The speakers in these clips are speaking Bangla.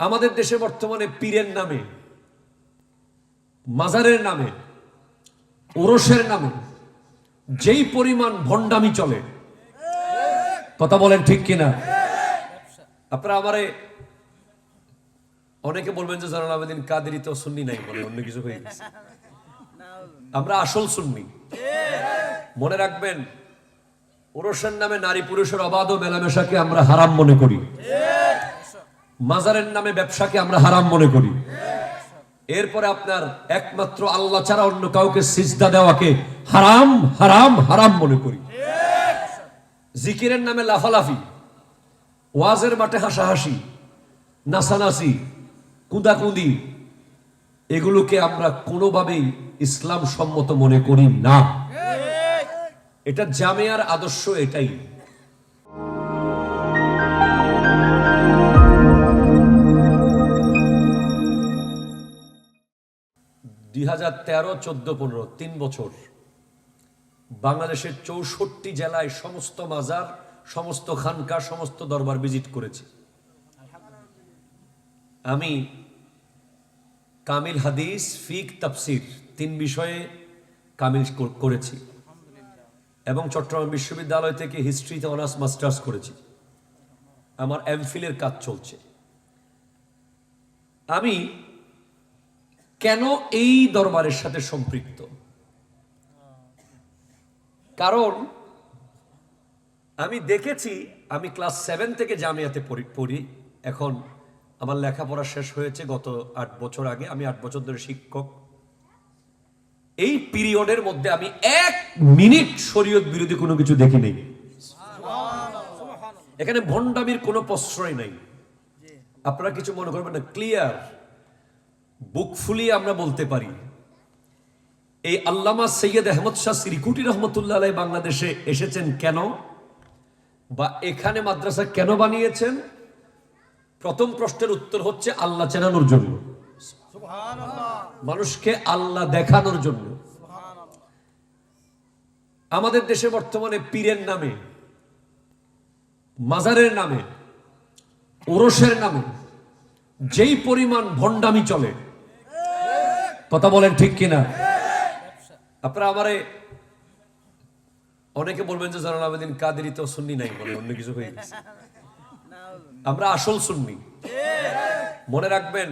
আমাদের দেশে বর্তমানে পীরের নামে, মাজারের নামে, ওরসের নামে যেই পরিমাণ ভণ্ডামি চলে, কথা বলেন ঠিক কিনা? আপনারা আমারে অনেকে বলবেন যে জানাল আবেদিন কাদেরই তো শুননি নাই বলে, অন্য কিছু হয়ে গেছে। আমরা আসল শুননি মনে রাখবেন, ওরসের নামে নারী পুরুষের অবাধ মেলামেশাকে আমরা হারাম মনে করি। মাজারের নামে ব্যবসাকে আমরা হারাম মনে করি। এরপরে আপনার একমাত্র আল্লাহ ছাড়া অন্য কাউকে সিজদা দেওয়াকে হারাম হারাম হারাম মনে করি। জিকিরের নামে লাফালাফি, ওয়াজের মাঠে হাসাহাসি নাসানাসি কুদাকুদি, এগুলোকে আমরা কোনোভাবেই ইসলাম সম্মত মনে করি না। এটা জামেয়ার আদর্শ এটাই। দুই হাজার তেরো, চোদ্দ, পনেরো, তিন বছর। বাংলাদেশের চৌষট্টি জেলায় সমস্ত মাজার, সমস্ত খানকা, সমস্ত দরবার ভিজিট করেছি। আমি কামিল হাদিস, ফিক, তাফসির তিন বিষয়ে কামিল করেছি এবং চট্টগ্রাম বিশ্ববিদ্যালয় থেকে হিস্ট্রিতে অনার্স, মাস্টার্স করেছি। আমার এমফিলের কাজ চলছে। আমি কেন এই দরবারের সাথে সম্পৃক্ত? কারণ আমি দেখেছি, আমি ক্লাস সেভেন থেকে জামিয়াতে পড়ি- এখন আমার লেখাপড়া শেষ হয়েছে গত আট বছর আগে। আমি আট বছর ধরে শিক্ষক। এই পিরিয়ডের মধ্যে আমি এক মিনিট শরীয়ত বিরোধী কোনো কিছু দেখি নেই। এখানে ভণ্ডামির কোনো প্রশ্রয় নাই। আপনারা কিছু মনে করবেন না ক্লিয়ার বুক ফুলিয়ে আমরা বলতে পারি, এই আল্লামা সৈয়দ আহমদ শাহ শ্রীকুটি রহমতুল্লাহ আলাই বাংলাদেশে এসেছেন কেন? বা এখানে মাদ্রাসা কেন বানিয়েছেন? প্রথম প্রশ্নের উত্তর হচ্ছে আল্লাহ চেনানোর জন্য। মানুষকে আল্লাহ দেখানোর জন্য। আমাদের দেশে বর্তমানে পীরের নামে, মাজারের নামে, ওরসের নামে যেই পরিমাণ ভণ্ডামি চলে কথা বলেন ঠিক কিনা? আপনারা আমারে অনেকে বলবেন যে জানাল আবেদিন কাদেরই তো শুননি নাই বলে, অন্য কিছু হয়ে গেছে। আমরা আসল শুননি মনে রাখবেন,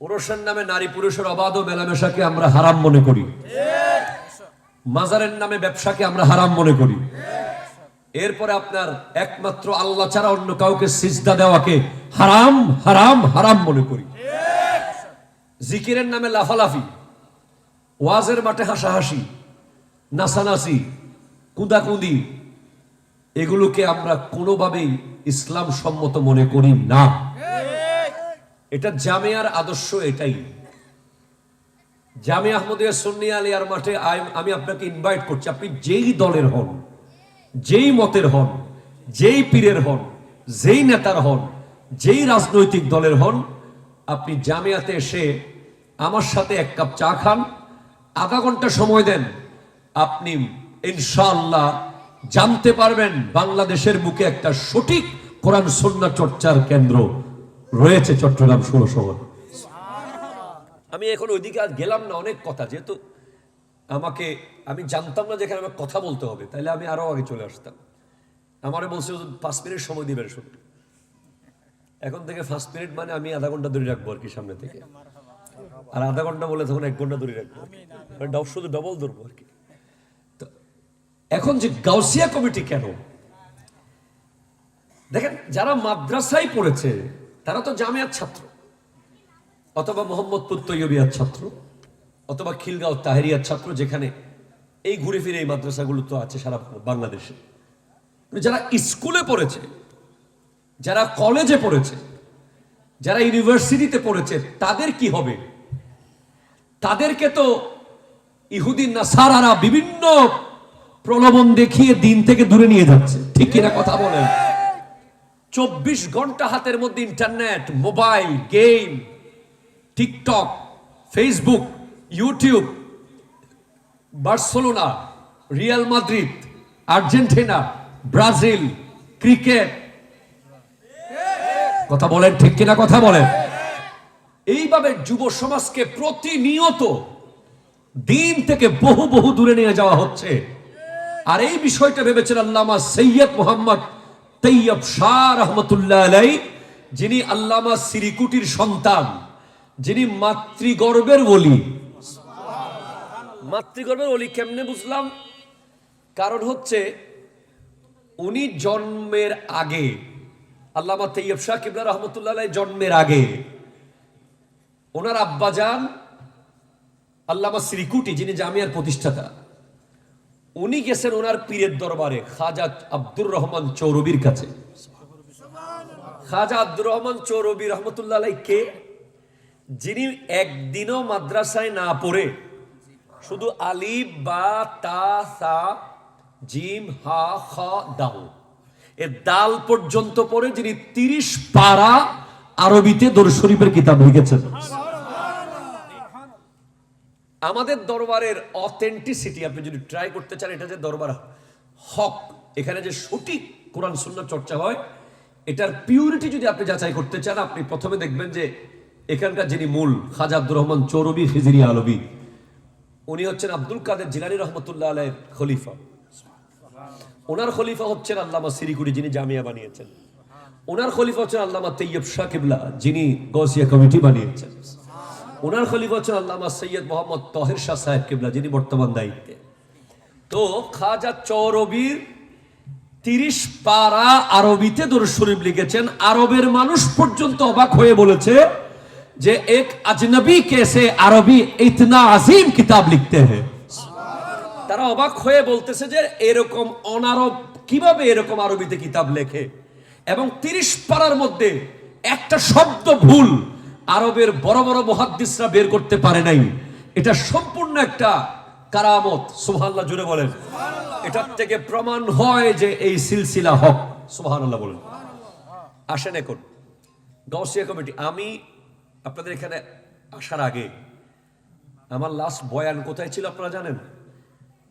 ওরসের নামে নারী পুরুষের অবাধ ও মেলামেশাকে আমরা হারাম মনে করি। মাজারের নামে ব্যবসাকে আমরা হারাম মনে করি। এরপরে আপনার একমাত্র আল্লাহ ছাড়া অন্য কাউকে সিজদা দেওয়াকে হারাম হারাম হারাম মনে করি। জিকিরের নামে লাফালাফি, ওয়াজের মাঠে হাসাহাসি নাসানাসি কুদাকুদি, এগুলোকে আমরা কোনোভাবেই ইসলাম সম্মত মনে করি না। এটা জামিয়ার আদর্শ এটাই। জামিয়া আহমদিয়া সুন্নি আলিয়ার মাঠে আমি আপনাকে ইনভাইট করছি, আপনি যেই দলের হন, যেই মতের হন, যেই পীরের হন, যেই নেতার হন, যেই রাজনৈতিক দলের হন আপনি জামিয়াতে এসে আমার সাথে এক কাপ চা খান, আধা ঘণ্টা সময় দেন, আপনি ইনশাআল্লাহ জানতে পারবেন বাংলাদেশের বুকে একটা সঠিক কোরআন সন্না চর্চার কেন্দ্র রয়েছে চট্টগ্রাম ষোলো শহর আমি এখন ওইদিকে আর গেলাম না, অনেক কথা, যেহেতু আমাকে, আমি জানতাম না যেখানে আমার কথা বলতে হবে তাহলে আমি আরও আগে চলে আসতাম। আমারে বলছে পাঁচ মিনিট সময় দিবেন শুধু এখন থেকে ফার্স্ট মিনিট মানে আমি আধা ঘণ্টা দূরে রাখব আর কি সামনে থেকে। আর আধা ঘণ্টা বলে তখন এক ঘণ্টা দূরে রাখব মানে ডাব শুধু ডবল ধরবো আর কি। তো এখন যে গাউসিয়া কমিটি কেন? দেখেন, যারা মাদ্রাসায় পড়েছে, তারা তো জামিয়ার ছাত্র। অথবা মোহাম্মদপুর তৈয়বিয়ার ছাত্র, অথবা খিলগাঁও তাহেরিয়ার ছাত্র, যেখানে এই ঘুরে ফিরে এই মাদ্রাসাগুলো তো আছে সারা বাংলাদেশে। যারা স্কুলে পড়েছে যারা কলেজে পড়েছে, যারা ইউনিভার্সিটিতে পড়েছে, তাদের কি হবে? তাদেরকে তো ইহুদিন না সারারা বিভিন্ন প্রলোভন দেখিয়ে দিন থেকে দূরে নিয়ে যাচ্ছে। ঠিক কিনা কথা বলেন? চব্বিশ ঘণ্টা হাতের মধ্যে internet mobile game TikTok Facebook YouTube Barcelona Real Madrid Argentina Brazil cricket কথা বলেন, ঠিক কিনা কথা বলেন? এইভাবে যুব সমাজকে প্রতিনিয়ত দিন থেকে বহু বহু দূরে নিয়ে যাওয়া হচ্ছে। আর এই বিষয়টা ভেবেছেন আল্লামা সৈয়দ মোহাম্মদ তৈয়ব শাহ রহমতুল্লাহ আলাই যিনি আল্লামা সিরিকুটির সন্তান, যিনি মাতৃগর্ভের বলি মাতৃগর্ভের বলি কেমনে বুঝলাম? কারণ হচ্ছে, উনি জন্মের আগে আল্লামা তৈয়ব শাহ কিবলা রহমতুল্লাহ জন্মের আগে। ওনার আব্বাজান আল্লামা শ্রীকুটি, যিনি জামিয়ার প্রতিষ্ঠাতা। উনি গেছেন ওনার পীরের দরবারে খাজা আব্দুর রহমান চৌরবির কাছে। খাজা আব্দুর রহমান চৌরবি রহমতুল্লাহ কে? যিনি একদিনও মাদ্রাসায় না পড়ে, শুধু আলিফ, বা, তা, সা, জিম, হা, খ, দাও। এ দাল পর্যন্ত পড়ে যিনি তিরিশ পারা আরবিতে শরীফের কিতাব লিখেছেন। আমাদের দরবারের অথেন্টিসিটি আপনি যদি ট্রাই করতে চান, এটা যে দরবার হক, এখানে যে সঠিক কোরআন সুন্নাহ চর্চা হয়, এটার পিউরিটি যদি আপনি যাচাই করতে চান, আপনি প্রথমে দেখবেন যে এখানকার যিনি মূল, খাজা আব্দুর রহমান চৌরবি খিজিরি আলবি, উনি হচ্ছেন আব্দুল কাদের জিলানি রহমতুল্লাহ আলাইয়ের খলিফা। ওনার খলিফা হচ্ছেন আল্লামা সিরিকুড়ি যিনি জামিয়া বানিয়েছেন। ওনার খলিফা হচ্ছেন আল্লামা তৈয়ব শাহ কিবলা যিনি গৌসিয়া কমিটি বানিয়েছেন। ওনার খলিফা হচ্ছেন আল্লামা সৈয়দ মোহাম্মদ তহের শাহ সাহেব কিবলা, যিনি বর্তমান দায়িত্বে। তো খাজা চৌরবির তিরিশ পারা আরবিতে দরুদ শরীফ লিখেছেন, আরবের মানুষ পর্যন্ত অবাক হয়ে বলেছে যে এক আজনবী কেসে আরবি ইতনা আজিম কিতাব লিখতে হ্যাঁ। তারা অবাক হয়ে বলতেছে যে এরকম অনারব কীভাবে এরকম আরবিতে কিতাব লেখে? এবং তিরিশ পারার মধ্যে একটা শব্দ ভুল আরবের বড় বড় মহাদ্দিসরা বের করতে পারে নাই। এটা সম্পূর্ণ একটা কারামত। সুবহানাল্লাহ জুড়ে বলেন। এটার থেকে প্রমাণ হয় যে এই সিলসিলা হক। সুবহানাল্লাহ বলেন। আসেন এখন। গাউসিয়া কমিটি আমি আপনাদের এখানে আসার আগে আমার লাস্ট বয়ান কোথায় ছিল আপনারা জানেন?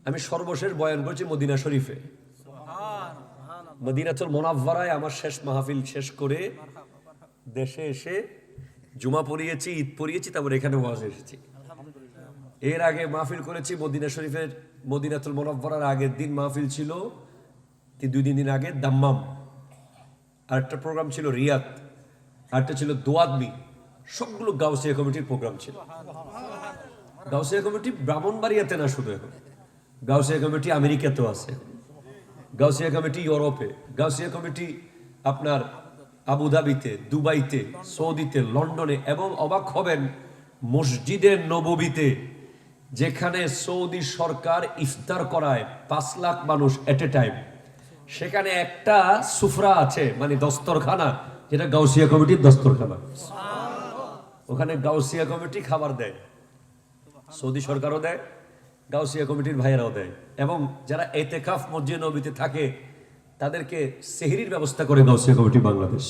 আমি সর্বশেষ বয়ান করছি মদিনা শরীফে। মদিনাতুল মোনাভরায় আমার শেষ মাহফিল শেষ করে দেশে এসে জুমা পড়িয়েছি ঈদ পড়িয়েছি তারপর এখানে ওয়াজ এসেছি। এর আগে মাহফিল করেছি মদিনা শরীফের মদিনাতুল মোনাভরার আগের দিন মাহফিল ছিল দুই তিন দিন আগে দাম্মাম। আরেকটা প্রোগ্রাম ছিল রিয়াদ আরেকটা ছিল দোয়াদমি সবগুলো গাউসিয়া কমিটির প্রোগ্রাম ছিল। গাউসিয়া কমিটি ব্রাহ্মণবাড়িয়াতে না শুধু এখন। গাউসিয়া কমিটি আমেরিকাতেও আছে। গাউসিয়া কমিটি ইউরোপে। গাউসিয়া কমিটি আপনার আবুধাবিতে দুবাইতে, সৌদিতে, লন্ডনে এবং অবাক হবেন মসজিদের নববীতে, যেখানে সৌদি সরকার ইফতার করায় পাঁচ লাখ মানুষ এট এ টাইম সেখানে একটা সুফরা আছে মানে দস্তরখানা, যেটা গাউসিয়া কমিটির দস্তরখানা। ওখানে গাউসিয়া কমিটি খাবার দেয়। সৌদি সরকারও দেয়। গাউসিয়া কমিটির ভাইয়েরাও দেয়। এবং যারা এতেকাফ মসজিদ নবীতে থাকে, তাদেরকে সেহরির ব্যবস্থা করে গাউসিয়া কমিটি বাংলাদেশ।